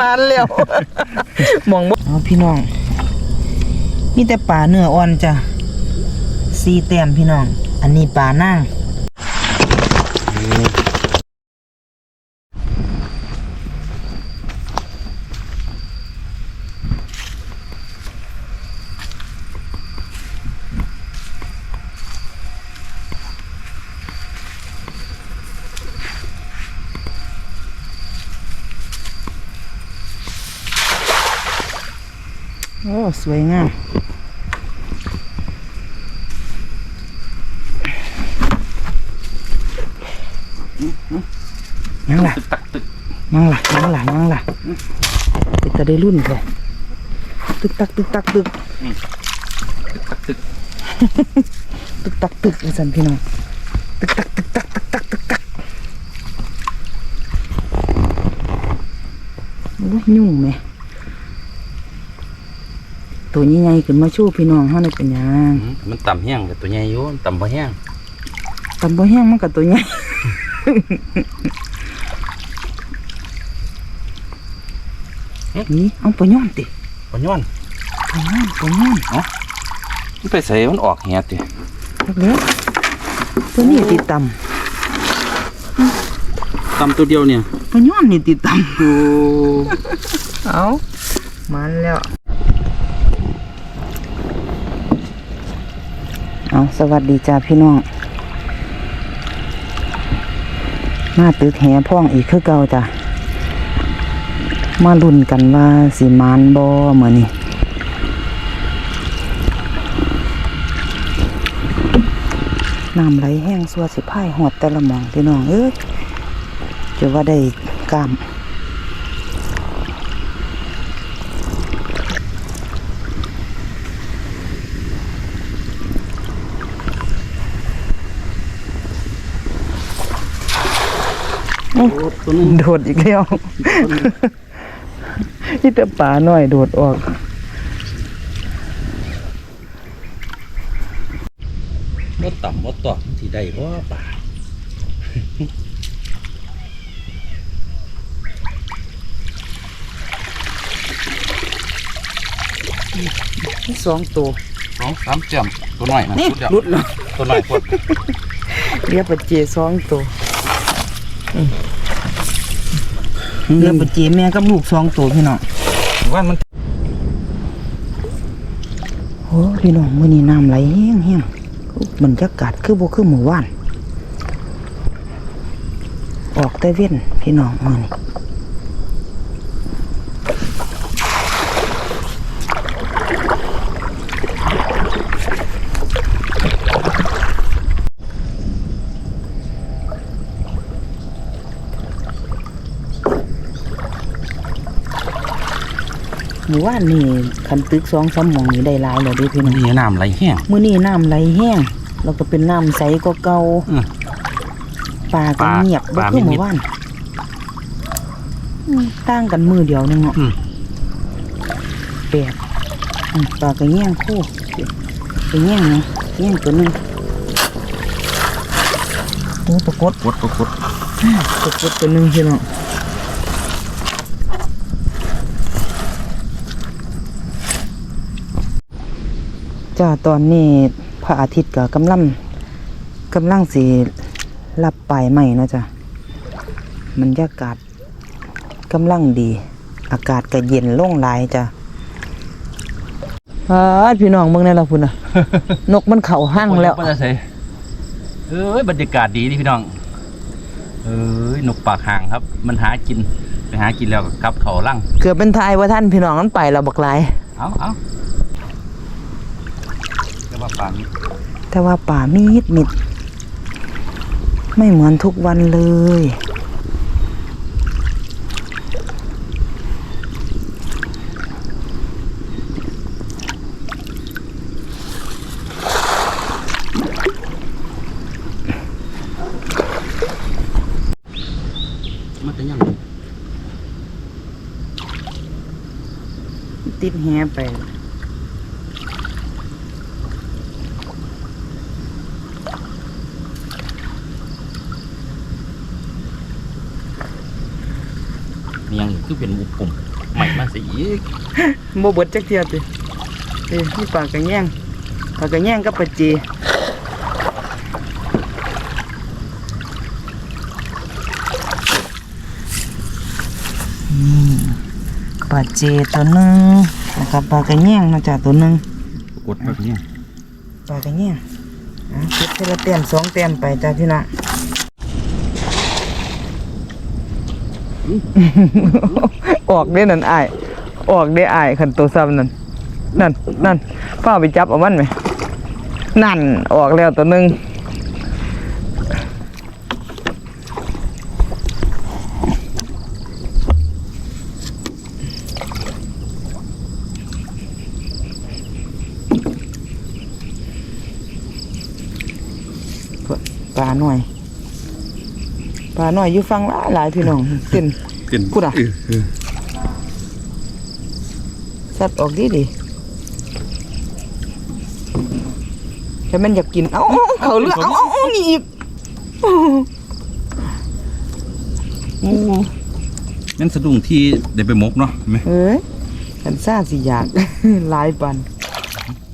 มาแล้วมองบ่เอาพี่น้อง มีแต่ป่าเนื้ออ่อนจ้ะซีแต้มพี่น้อง อันนี้ป่านั่ง สวยงามนั่งล่ะนั่งล่ะนั่งล่ะนั่งล่ะไปจะได้รุ่นเลยตึกตักตึกตักตึกตึกตึกตักตึกนี่สันพี่น้องตึกตักตึกตักตึกตักตึกตักโอ้ยยุ่งไหม ตัวใหญ่ๆขึ้นมาชู้พี่น้องเฮานี่เป็นหยังมันต่ำแห้งแต่ตัวใหญ่อยู่ต่ำพอแห้งตำบ่แห้งมันกับตัวใหญ่นี่เอาปลาย่อนติปย้อนปลาย่อนปลาย่อนมันไปใส่มันออกแหดติเล็กๆตัวนี้ติดตต่ำตัวเดียวเนี่ยำปลาย่อนนี่ติดตำโอ้เอามันแล้ว เอาสวัสดีจ้าพี่น้อง มาตึกแหพ่องอีกคือเก่าจ้ะ มาลุ้นกันว่าสิมานบอเหมือนนี่น้ำไหลแห้งสัวสิพายหอดแต่ละหมองพี่น้องเอ้ยจะว่าได้กล้าม โดดอีกแล้วนี่แต่ป่าหน่อยโดดออกรถต่ำรถต่อที่ได้เพราะป่าที่สองตัวสองสามเจียมตัวน้อยนะนี่สุดยอดรุดแล้วตัวน้อยปวดเรียกปลาเจสองตัวอืม เรียกปลาเจแม่กับลูกสองตัวพี่น้องว่ามันโอ้พี่น้องมื้อนี้น้ำไหลแห้งแห้งบรรยากาศคือบ่คือหมู่บ้าน ออกแต่เว้นพี่น้องมื้อนี้ หมู่บ้านนี่คันตึกสองสามหมองนี่ได้หลายแล้วเด้พี่น้องนี่น้ำไหลแห้งมื้อนี้น้ำไหลแห้งแล้วก็เป็นน้ำใสกว่าเก่าอืมปลาก็ปลาเงียบปบ่ลาคือมิดๆหมู่บ้านอืมต่างกันมือเดียวนึงเนาะอืม แปลกอืมปลาก็แย่งคู่ไปแย่งเนาะแย่งตัวหนึงโอ้ปรากฏกดกดกด ปรากฏตัวหนึงพี่น้อง จ้าตอนนี้พระอาทิตย์ก็กำลังกำลังสิรับปลายใหม่นาะจ้ะบรรยากาศกำลังดี อากาศก็เย็นลงหลายจ้ะอาพี่น้องเบิ่งได้แล้วพุ่นน่ะนกมันเข้าห้างแล้วมันจะใส่เอ้ยบรรยากาศดีนี่พี่น้อง เอ้ยนกปากห่างครับ มันหากินไปหากินแล้วก็กลับเขาลั่งเกือบเป็นทายว่าท่านพี่น้องมันไปแล้วบักหลายเอาเอา เรียกว่าป่านี้แต่ว่าป่ามีดมิด ไม่เหมือนทุกวันเลย มันจะยังติดแฮไป เมียง คือเป็นหมูปุ่มใหม่มาสิอีกโมเบิดจักเทียติเอ้ยนี่ปลากระแยงปลากระแยงกับปลาจีนี่ปลาเจตัวหนึงแล้วก็ปลากระแยงนะจ๊ะตัวหนึงกดแบบนี้ปลากระแยงอะเก็บทีละเต็มสองเต็มไปจ้ะพี่น้อง ออกได้นั่นอายออกได้ไอายขันตัวซ้ำนั่นนั่นนั่นป้าไปจับเอามันไหมนั่นออกแล้วตัวหนึ่งปลาหน่อย ปลาหน่อยอยู่ฟังหลายหลายพี่น้องเต้นเป็นพูดอะสัตว์ออกดีดีแต่มันอยากกิน เอ้าเอาเขาเลือกเอ้าเอาเอานี่อีกโอ้นั่นสะดุ้งที่ได้ไปมกเนาะเห็นไหมเอ้ยกันซ่าสิอยาก หลายปัน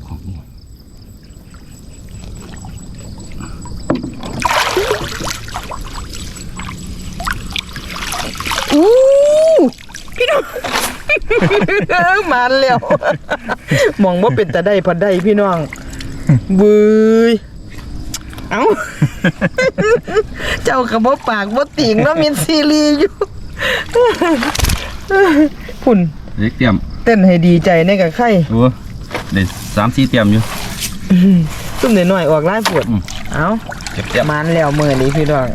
ของ อู้พี่น้อง มันแล้วมองว่าเป็นแต่ได้พอได้พี่น้องบุยเอ้า เจ้ากับบ่ปากบ่ติ่งเนาะมีซีรีส์อยู่พุ่นเล็กเตรียมเต้นให้ดีใจในกับไข่โอ้ได้สามสี่เตรียมอยู่ซุ่มหน่อยๆออกไล่ปวดอืมเอ้าเก็บเตรียม มันแล้วมือนี้พี่น้อง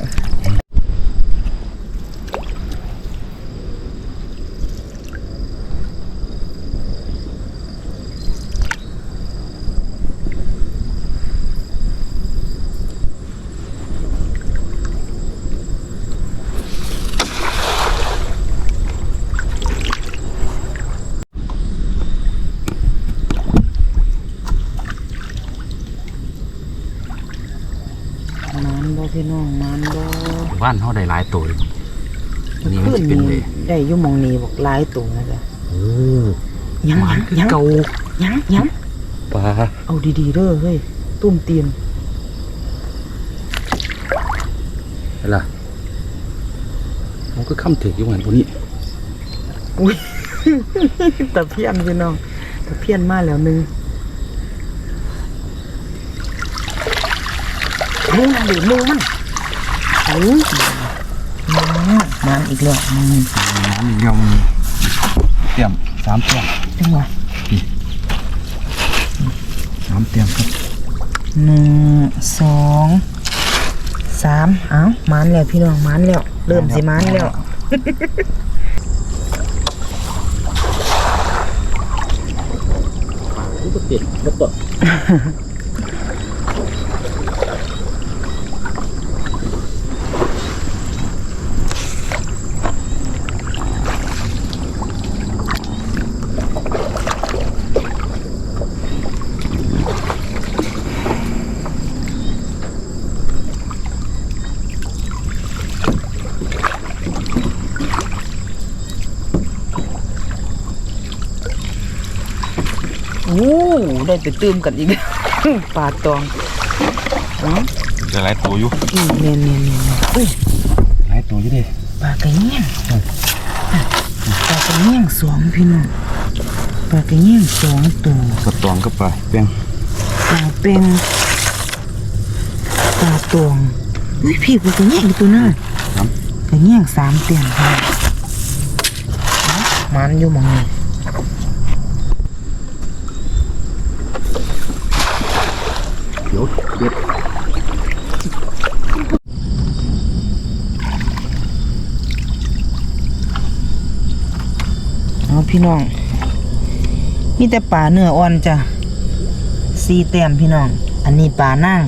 มันบ่ พี่น้องมันบ่บ้านเขาได้หลายตัวเลยนี่มันขึ้นจะเป็นเลนี่ยได้อยุ่หมองนี้บอกหลายตัวนะจ๊ะเออยังหวานคือยังเก่ายังยังปลาเอาดีๆเด้อเฮ้ยตุ้มเตียนอะไรล่ะเขาก็ค้ำถืออยู่เหมือนพวกนี้อุ้ย ตะเพียนพี่น้องตะเพียนมาแล้วหนึง มูมันดิมูมันโอ้ยมันอีกแล้วมันน้ำเดียวมันเตรียมสามเตรียมจังหวะสามเตรียมครับหนึ่งสองสามเอ้ามันแล้วพี่น้องมันแล้วเริ่มสิมันแล้วนี่ก็ติดแล้วก็ โอ้ได้ไปตื้มกันอีกแล้วปลาตองเอ้าจะหลายตัวอยู่อืมเนียนเนียนเนียนอุ้ยหลายตัวอยู่ดิปลากระเงี้ยงปลากระเงี้ยงสองพี่น้องปลากระเงี้ยงสองตัวกระตองก็ปลาเปียงปลาเป็นปลาตองอุ้ยพี่ปลากระเงี้ยงอีกตัวน่ะครับกระเงี้ยงสามเตียนค่ะเอ้ามันอยู่หมองนี้ เดี๋ยวเด็ดเอาพี่น้อง มีแต่ปลาเนื้ออ่อนจ้ะสี่แต้มพี่น้อง อันนี้ปลานั่ง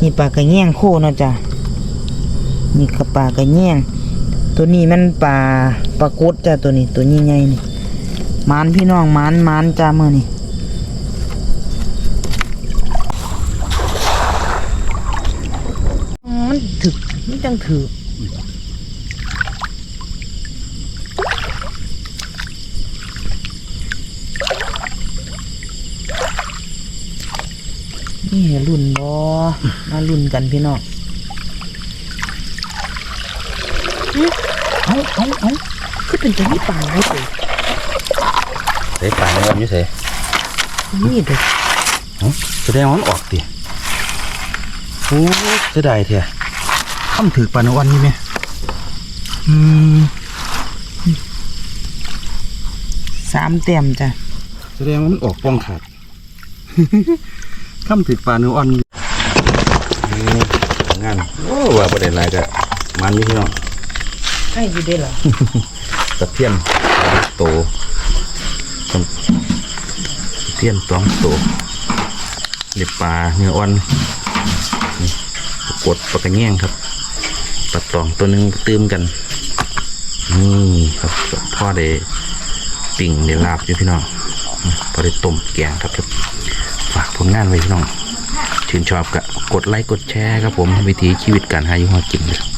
นี่ปลากระเงี้ยงโคเนาะจ้ะนี่ก็ปลากระเงี้ยงตัวนี้มันปลาปลากดจ้ะตัวนี้ ตัวใหญ่ๆนี่มานพี่น้องมานมานจ้ามือนี่ ถึกมันจังถือนี่รุ่นบอมารุ่นกันพี่น้องเอาเอาเอาคือเป็นตัวนี้ป่าไรเสิเต๋ป่าเนี่ยอยู่เสนี่เด็กแสดงว่ามันออกดิโอ้จะได้เถอะ ข้ามถือปลาในวันนี้ไหมอืมสามเต็มจ้ะแสดงว่ามันออกป้องขาดข้ามถือปลาในวันงานโอ้ว่าประเด็นอะไรก็มันนี่พี่น้องให้อยู่ได้เหรอตะเพียนโตต้นตะเพียนต้องโตเล็บปลาเนื้ออ่อนนี่กดปลากระแง่งครับ ปลาตองตัวหนึงตื้มกันนี่ครับพ่อได้ปิ่งได้ลาบอยู่พี่น้องพอได้ต้มแกงครับครับฝากผลงานไว้พี่น้องชื่นชอบก็กดไลค์กดแชร์ครับผมวิถีชีวิตการหาอยู่หากินครับ